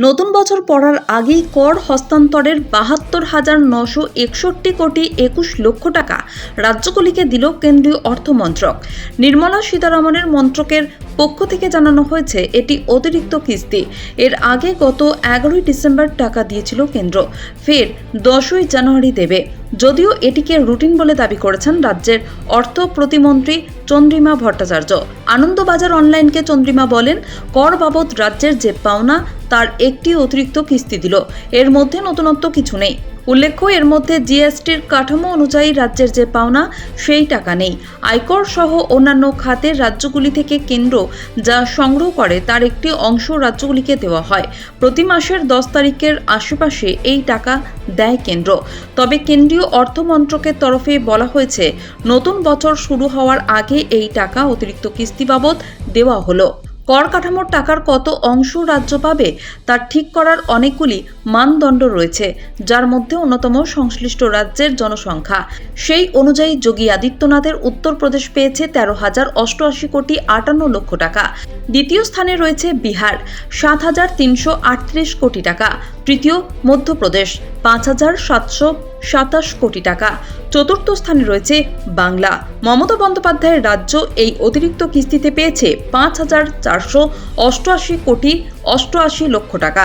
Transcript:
নতুন বছর পড়ার আগেই কর হস্তান্তরের বাহাত্তর হাজার নশো একষট্টি কোটি একুশ লক্ষ টাকা রাজ্যগুলিকে দিল কেন্দ্রীয় অর্থমন্ত্রক। নির্মলা সীতারামনের মন্ত্রকের পক্ষ থেকে জানানো হয়েছে, এটি অতিরিক্ত কিস্তি। এর আগে গত এগারোই ডিসেম্বর টাকা দিয়েছিল কেন্দ্র। ফের দশই জানুয়ারি দেবে। যদিও এটিকে রুটিন বলে দাবি করেছেন রাজ্যের অর্থ প্রতিমন্ত্রী চন্দ্রিমা ভট্টাচার্য। আনন্দবাজার অনলাইনকে চন্দ্রিমা বলেন, কর বাবদ রাজ্যের যে পাওনা, তার একটি অতিরিক্ত কিস্তি দিল। এর মধ্যে নতুনত্ব কিছু নেই। উল্লেখ্য, এর মধ্যে জিএসটির কাঠামো অনুযায়ী রাজ্যের যে পাওনা, সেই টাকা নেই। আয়কর সহ অন্যান্য খাতের রাজ্যগুলি থেকে কেন্দ্র যা সংগ্রহ করে, তার একটি অংশ রাজ্যগুলিকে দেওয়া হয়। প্রতি মাসের দশ তারিখের আশেপাশে এই টাকা দেয় কেন্দ্র। তবে কেন্দ্রীয় অর্থমন্ত্রকের তরফে বলা হয়েছে, নতুন বছর শুরু হওয়ার আগে এই টাকা অতিরিক্ত কিস্তি বাবদ দেওয়া হলো। কর কাঠামোর টাকার কত অংশ রাজ্য পাবে, তা ঠিক করার অনেকগুলি মানদণ্ড রয়েছে, যার মধ্যে অন্যতম সংশ্লিষ্ট রাজ্যের জনসংখ্যা। সেই অনুযায়ী যোগী আদিত্যনাথের উত্তরপ্রদেশ পেয়েছে তেরো হাজার অষ্টআশি কোটি আটান্ন লক্ষ টাকা। দ্বিতীয় স্থানে রয়েছে বিহার, সাত হাজার তিনশো আটত্রিশ কোটি টাকা। তৃতীয় মধ্যপ্রদেশ, পাঁচ হাজার সাতশো সাতাশ কোটি টাকা। চতুর্থ স্থানে রয়েছে বাংলা। মমতা বন্দ্যোপাধ্যায়ের রাজ্য এই অতিরিক্ত কিস্তিতে পেয়েছে পাঁচ হাজার চারশো অষ্টআশি কোটি অষ্টআশি লক্ষ টাকা।